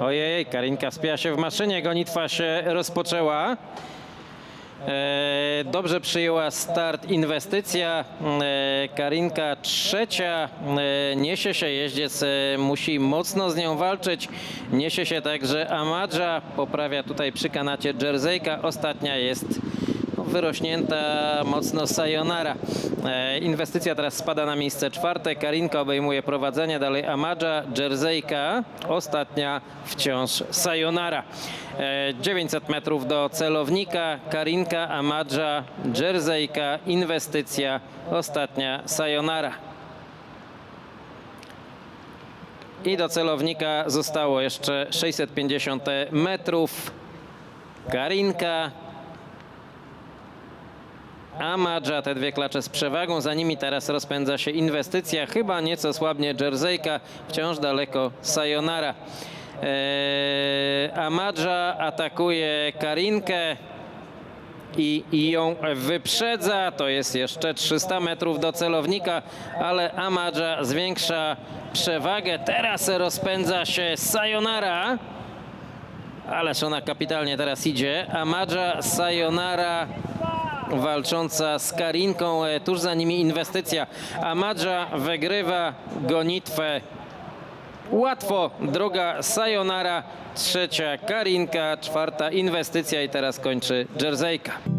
Ojej, Karinka wspięła się w maszynie, gonitwa się rozpoczęła. E, Dobrze przyjęła start inwestycja. E, Karinka trzecia. E, Niesie się jeździec, musi mocno z nią walczyć. Niesie się także Amadża. Poprawia tutaj przy kanacie Jerseyka. Ostatnia jest wyrośnięta mocno Sayonara. E, Inwestycja teraz spada na miejsce czwarte. Karinka obejmuje prowadzenie, dalej Amadża, Jerseyka. Ostatnia wciąż Sayonara. E, 900 metrów do celownika. Karinka, Amadża, Jerseyka, inwestycja. Ostatnia Sayonara. I do celownika zostało jeszcze 650 metrów. Karinka, Amadża, te dwie klacze z przewagą. Za nimi teraz rozpędza się inwestycja. Chyba nieco słabnie Jerseyka, wciąż daleko Sayonara. Eee, Amadża atakuje Karinkę i, i ją wyprzedza. To jest jeszcze 300 metrów do celownika, ale Amadża zwiększa przewagę. Teraz rozpędza się Sayonara. Ależ ona kapitalnie teraz idzie. Amadża, Sayonara walcząca z Karinką, e, tuż za nimi inwestycja. Amadża wygrywa gonitwę łatwo, druga Sayonara, trzecia Karinka, czwarta inwestycja i teraz kończy Jerseyka.